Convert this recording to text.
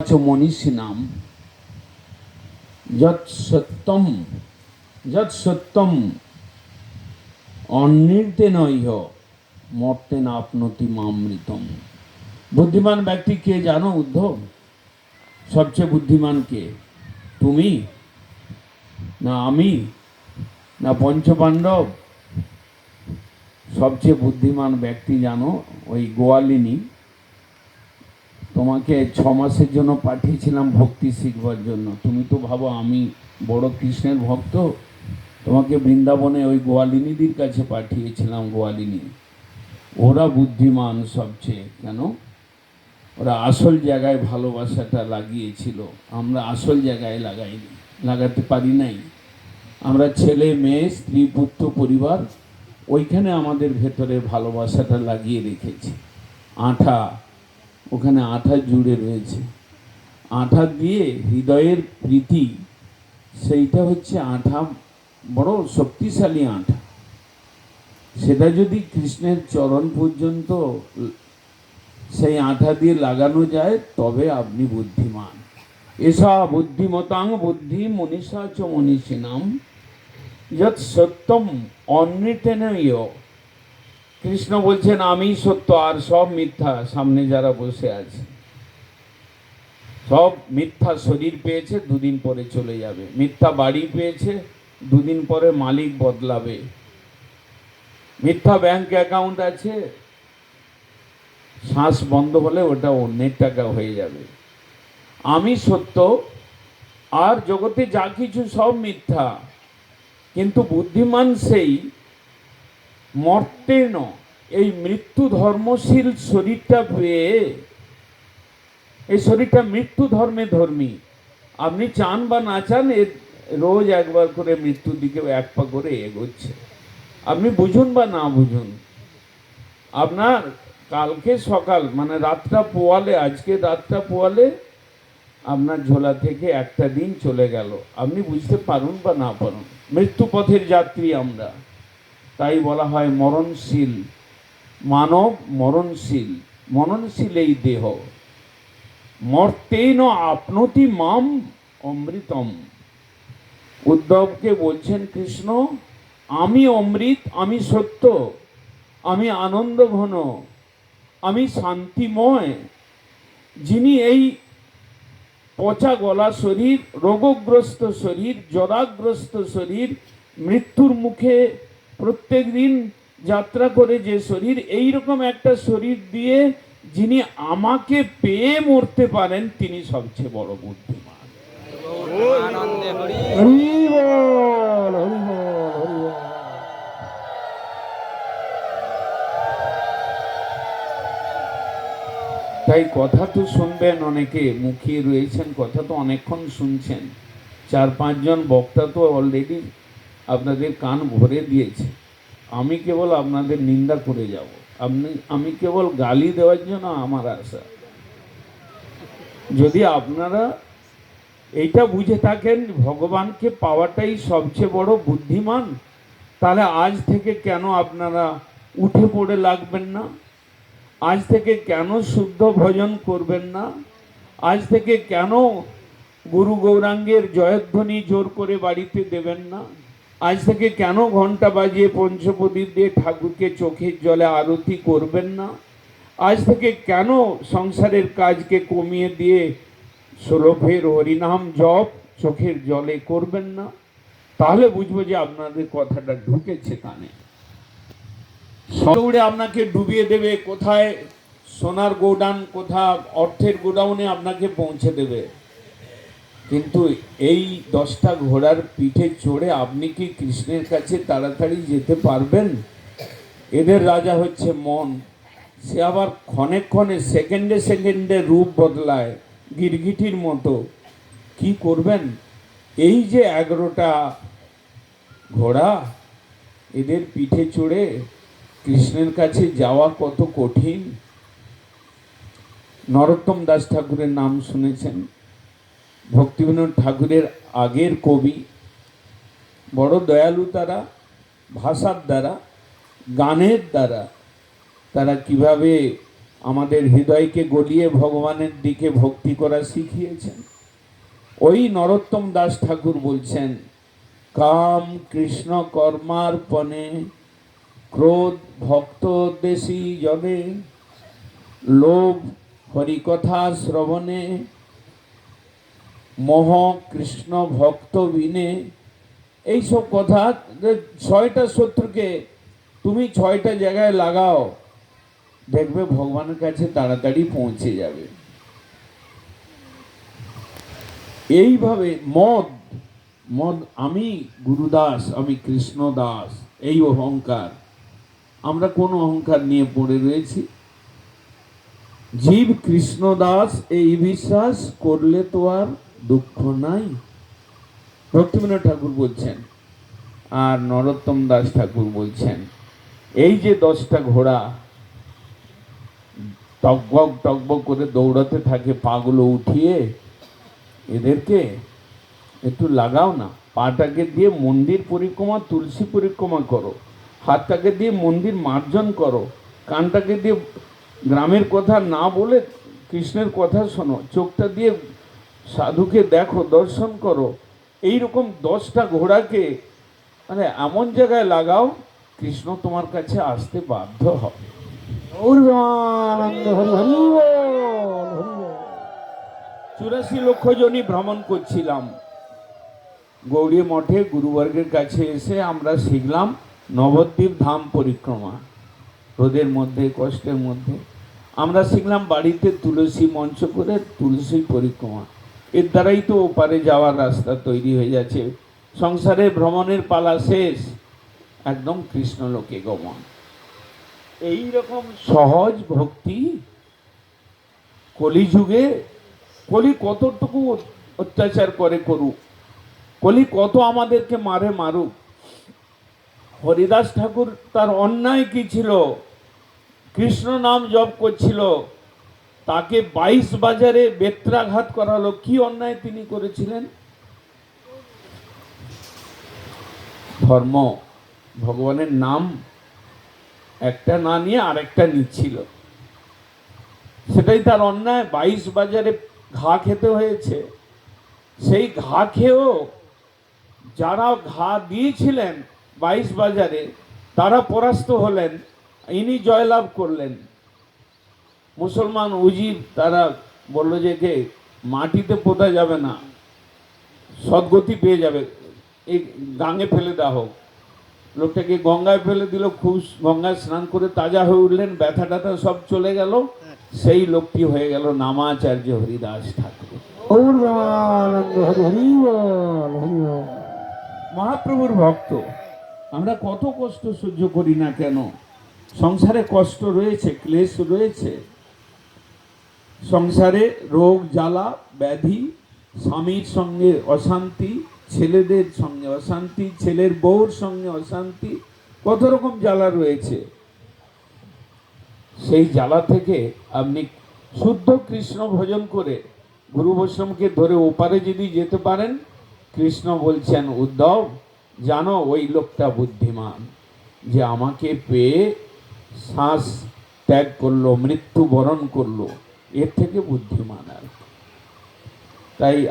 মনীষিণাম যত সত্যম যত সত্যম অনির্তে নৈহ মর্তেন আপনতি মামৃতম বুদ্ধিমান ব্যক্তি কে জানো উদ্ধব? সবচেয়ে বুদ্ধিমান কে? তুমি? না আমি? না পঞ্চপাণ্ডব? সবচেয়ে বুদ্ধিমান ব্যক্তি জানো ওই গোয়ালিনী। তোমাকে ছ মাসের জন্য পাঠিয়েছিলাম ভক্তি শিখবার জন্য। তুমি তো ভাবো আমি বড় কৃষ্ণের ভক্ত। তোমাকে বৃন্দাবনে ওই গোয়ালিনীদের কাছে পাঠিয়েছিলাম, গোয়ালিনী। ওরা বুদ্ধিমান সবচেয়ে, কেন? ওরা আসল জায়গায় ভালোবাসাটা লাগিয়েছিল। আমরা আসল জায়গায় লাগাইনি, লাগাতে পারি নাই। আমরা ছেলে, মেয়ে, স্ত্রী, পুত্র, পরিবার, ওইখানে আমাদের ভেতরে ভালোবাসাটা লাগিয়ে রেখেছি। আঠা ওখানে আঠা জুড়ে রয়েছে। আঠা দিয়ে হৃদয়ের প্রীতি, সেইটা হচ্ছে আঠা, বড় শক্তিশালী আঠা। সেটা যদি কৃষ্ণের চরণ পর্যন্ত সেই আঠা দিয়ে লাগানো যায়, তবে আপনি বুদ্ধিমান। এসা বুদ্ধিমতাং বুদ্ধি মনীষা চ মনীষী নাম যৎ সত্যম অনৃতেনয় কৃষ্ণ বলছেন আমি সত্য আর সব মিথ্যা সামনে যারা বসে আছে। সব মিথ্যা শরীর পেয়েছে, দুদিন পরে চলে যাবে। মিথ্যা বাড়ি পেয়েছে, দুদিন পরে মালিক বদলাবে। মিথ্যা ব্যাংক অ্যাকাউন্ট আছে, শ্বাস বন্ধ হলে ওটা অন্যের টাকা হয়ে যাবে। আমি সত্য আর জগতে যা কিছু সব মিথ্যা, কিন্তু বুদ্ধিমান সেই মর্তেন। এই মৃত্যু ধর্মশীল শরীরটা পেয়ে এই শরীরটা মৃত্যু ধর্মে ধর্মী। আপনি চান বা না চান এর রোজ একবার করে মৃত্যুর দিকে এক পা করে এগোচ্ছে। আপনি বুঝুন বা না বুঝুন, আপনার কালকে সকাল মানে রাতটা পোয়ালে, আজকে রাতটা পোয়ালে আপনার ঝোলা থেকে একটা দিন চলে গেল। আপনি বুঝতে পারুন বা না পারুন। মৃত্যু পথের যাত্রী আমরা। তাই বলা হয় মরণশীল। মানব মরণশীল। মরণশীল এই দেহ। মর্তেন আপনতি মাম অমৃতম। উদ্ধবকে বলছেন, কৃষ্ণ, আমি অমৃত, আমি সত্য, আমি আনন্দ ঘন আমি শান্তিময়। যিনি এই পচা গলা শরীর, রোগগ্রস্ত শরীর, জরাগ্রস্ত শরীর, মৃত্যুর মুখে প্রত্যেক দিন যাত্রা করে যে শরীর এই রকম একটা শরীর দিয়ে যিনি আমাকে পেয়ে মরতে পারেন তিনি সবচেয়ে বড় বুদ্ধিমান। তাই কথা তো শুনবেন অনেকে মুখিয়ে রয়েছেন কথা তো অনেকক্ষণ শুনছেন। চার পাঁচজন বক্তা তো অলরেডি আপনাদের কান ভরে দিয়েছে। আমি কেবল আপনাদের নিন্দা করে যাব। আপনি, আমি কেবল গালি দেওয়ার জন্য আমার আশা। যদি আপনারা এইটা বুঝে থাকেন, ভগবানকে পাওয়াটাই সবচেয়ে বড় বুদ্ধিমান, তাহলে আজ থেকে কেন আপনারা উঠে পড়ে লাগবেন না? আজ থেকে কেন শুদ্ধ ভজন করবেন না? আজ থেকে কেন গুরু গৌরাঙ্গের জয়ধ্বনি জোর করে বাড়িতে দেবেন না? আজ থেকে কেন ঘণ্টা বাজিয়ে পঞ্চপ্রদীপ দিয়ে ঠাকুরকে চোখের জলে আরতি করবেন না? আজ থেকে কেন সংসারের কাজকে কমিয়ে দিয়ে সুলভের হরিনাম জপ চোখের জলে করবেন না? তাহলে বুঝব যে আপনাদের কথাটা ঢুকেছে কানে। দৌড়ে আপনাকে ডুবিয়ে দেবে, কোথায় সোনার গোডাউন কোথা অর্থের গোডাউনে আপনাকে পৌঁছে দেবে। কিন্তু এই দশটা ঘোড়ার পিঠে চড়ে আপনি কি কৃষ্ণের কাছে তাড়াতাড়ি যেতে পারবেন? এদের রাজা হচ্ছে মন। সে আবার ক্ষণে ক্ষণে, সেকেন্ডে সেকেন্ডে রূপ বদলায় গিরগিটির মতো। কি করবেন? এই যে এগারোটা ঘোড়া, এদের পিঠে চড়ে কৃষ্ণের কাছে যাওয়া কত কঠিন? নরোত্তম দাস ঠাকুরের নাম শুনেছেন। ভক্তিবিনোদ ঠাকুরের আগের কবি, বড় দয়ালু তারা, ভাষার দ্বারা, গানের দ্বারা, তারা কীভাবে আমাদের হৃদয়কে গলিয়ে ভগবানের দিকে ভক্তি করা শিখিয়েছেন? ওই নরোত্তম দাস ঠাকুর বলছেন, কাম কৃষ্ণ কর্মার্পণে, ক্রোধ ভক্ত দেশী জনে, লোভ হরিকথা শ্রবণে মোহ কৃষ্ণ ভক্ত বিনে। এইসব কথা যে ছয়টা শত্রুকে তুমি ছয়টা জায়গায় লাগাও, দেখবে ভগবানের কাছে তাড়াতাড়ি পৌঁছে যাবে। এইভাবে মদ মদ আমি গুরুদাস, আমি কৃষ্ণ দাস এই অহংকার, আমরা কোন অহংকার নিয়ে পড়ে রয়েছি। জীব কৃষ্ণ দাস এই বিশ্বাস করলে তো আর দুঃখ নাই? ভক্তিবিনোদ ঠাকুর বলছেন, আর নরোত্তম দাস ঠাকুর বলছেন, এই যে দশটা ঘোড়া টকবক টকবক করে দৌড়াতে থাকে পাগুলো উঠিয়ে, এদেরকে একটু লাগাও না, পাটাকে দিয়ে মন্দির পরিক্রমা, তুলসী পরিক্রমা করো, হাতটাকে দিয়ে মন্দির মার্জন করো, কানটাকে দিয়ে গ্রামের কথা না বলে কৃষ্ণের কথা শোনো, চোখটা দিয়ে সাধুকে দেখো দর্শন করো। এই রকম দশটা ঘোড়াকে মানে এমন জায়গায় লাগাও কৃষ্ণ তোমার কাছে আসতে বাধ্য হবে। চুরাশি লক্ষ জনই ভ্রমণ করছিলাম। গৌরী মঠে গুরুবর্গের কাছে এসে আমরা শিখলাম নবদ্বীপ ধাম পরিক্রমা। রোদের মধ্যে কষ্টের মধ্যে। আমরা শিখলাম বাড়িতে তুলসী মঞ্চ করে তুলসী পরিক্রমা। এর দ্বারাই তো ওপারে যাওয়ার রাস্তা তৈরি হয়ে যাচ্ছে। সংসারে ভ্রমণের পালা শেষ। একদম কৃষ্ণলোকে গমন। এই রকম সহজ ভক্তি কলিযুগে, কলি কতটুকু অত্যাচার করে করুক, কলি কত আমাদেরকে মারে মারুক। হরিদাস ঠাকুর তার অন্যায় কি ছিল? কৃষ্ণ নাম জপ করছিল। তাকে বাইশ বাজারে বেত্রাঘাত করালো। কি অন্যায় তিনি করেছিলেন? ধর্ম। ভগবানের নাম একটা না নিয়ে আরেকটা নিচ্ছিল। সেটাই তার অন্যায়। বাইশ বাজারে ঘা খেতে হয়েছে। সেই ঘা খেয়েও যারা ঘা দিয়েছিলেন বাইশ বাজারে, তারা পরাস্ত হলেন। ইনি জয়লাভ করলেন। মুসলমান উজির তারা বলল যে কে মাটিতে পোতা যাবে না সদ্গতি পেয়ে যাবে এই গাঙে ফেলে দেওয়া হোক। লোকটাকে গঙ্গায় ফেলে দিল খুব গঙ্গায় স্নান করে তাজা হয়ে উঠলেন ব্যথা ট্যাথা সব চলে গেল। সেই লোকটি হয়ে গেল নামাচার্য হরিদাস ঠাকুর। মহাপ্রভুর ভক্ত আমরা কত কষ্ট সহ্য করি না কেন? সংসারে কষ্ট রয়েছে ক্লেশ রয়েছে। সংসারে রোগ, জ্বালা, ব্যাধি, স্বামীর সঙ্গে অশান্তি, ছেলেদের সঙ্গে অশান্তি, ছেলের বউর সঙ্গে অশান্তি, কত রকম জ্বালা রয়েছে। সেই জ্বালা থেকে আপনি শুদ্ধ কৃষ্ণ ভজন করে গুরু বৈষ্ণবকে ধরে ওপারে যদি যেতে পারেন, কৃষ্ণ বলছেন, উদ্ধব, জানো ওই লোকটা বুদ্ধিমান, যে আমাকে পেয়ে শ্বাস ত্যাগ করল, মৃত্যু বরণ করল। এর থেকে বুদ্ধিমান আর তাই